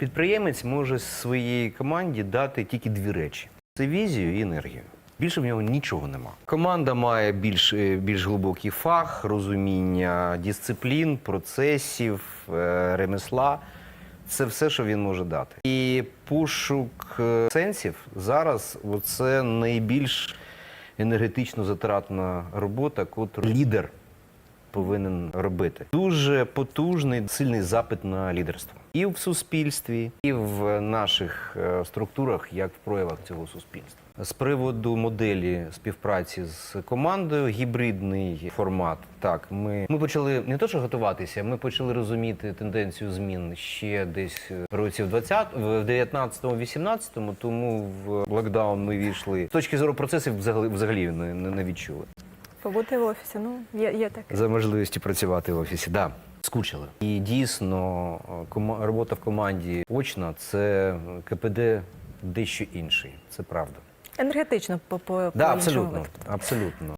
Підприємець може своїй команді дати тільки дві речі: це візію і енергію. Більше в нього нічого нема. Команда має більш, е, більш глибокий фах, розуміння дисциплін, процесів, е, ремесла. Це все, що він може дати. І пошук е, сенсів зараз це найбільш енергетично затратна робота, котру лідер повинен робити. Дуже потужний, сильний запит на лідерство. І в суспільстві, і в наших е, структурах, як в проявах цього суспільства. З приводу моделі співпраці з командою, гібридний формат. Так, ми, ми почали не то, що готуватися, ми почали розуміти тенденцію змін ще десь е, році в 20, в 19-18, тому в локдаун ми війшли. З точки зору процесів взагалі, взагалі не, не відчули Побути в офісі, ну є, є таке. за можливості працювати в офісі. Да. Скучили. І дійсно, робота в команді очна це КПД дещо інший. Це правда. Енергетично по по Да, по-іншому абсолютно. абсолютно.